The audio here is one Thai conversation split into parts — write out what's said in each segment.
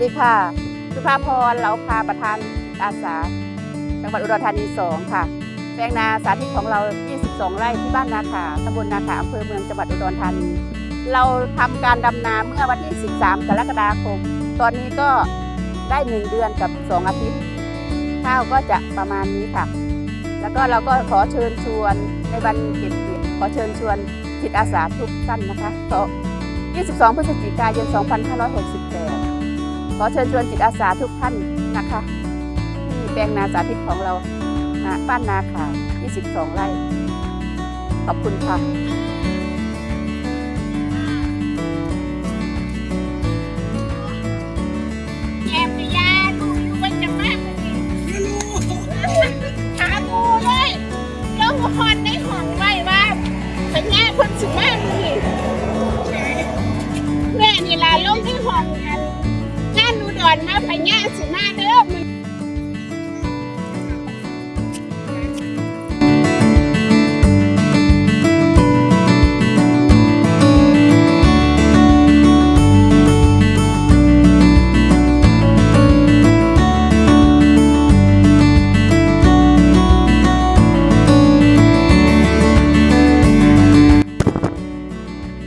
สุภาพรเหลาคาประธานอาสา จังหวัดอุดรธานีสองค่ะ แปลงนาสาธิตของเรา 22 ไร่ที่บ้านนาขาตำบลนาขาอำเภอเมืองจังหวัดอุดรธานี เราทำการดำนาเมื่อวันที่ 13 กรกฎาคม ตอนนี้ก็ได้ 1 เดือนกับ 2 อาทิตย์ ข้าวก็จะประมาณนี้ค่ะ แล้วก็เราก็ขอเชิญชวนในวันเก็บเกี่ยวขอเชิญชวนจิตอาสาทุกท่านนะคะขอ22 พฤศจิกายน 2568 ขอเชิญชวนจิตอาสาทุกท่านนะคะที่แปลงนาสาธิตของเรานะบ้านนาขาว22 ไร่ ขอบคุณค่ะ งานอุดรมาพญาสิมาเด้อมึง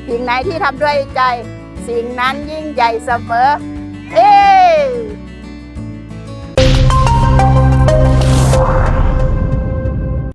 สิ่งไหนที่ทำด้วยใจ สิ่งนั้นยิ่งใหญ่เสมอ เอ้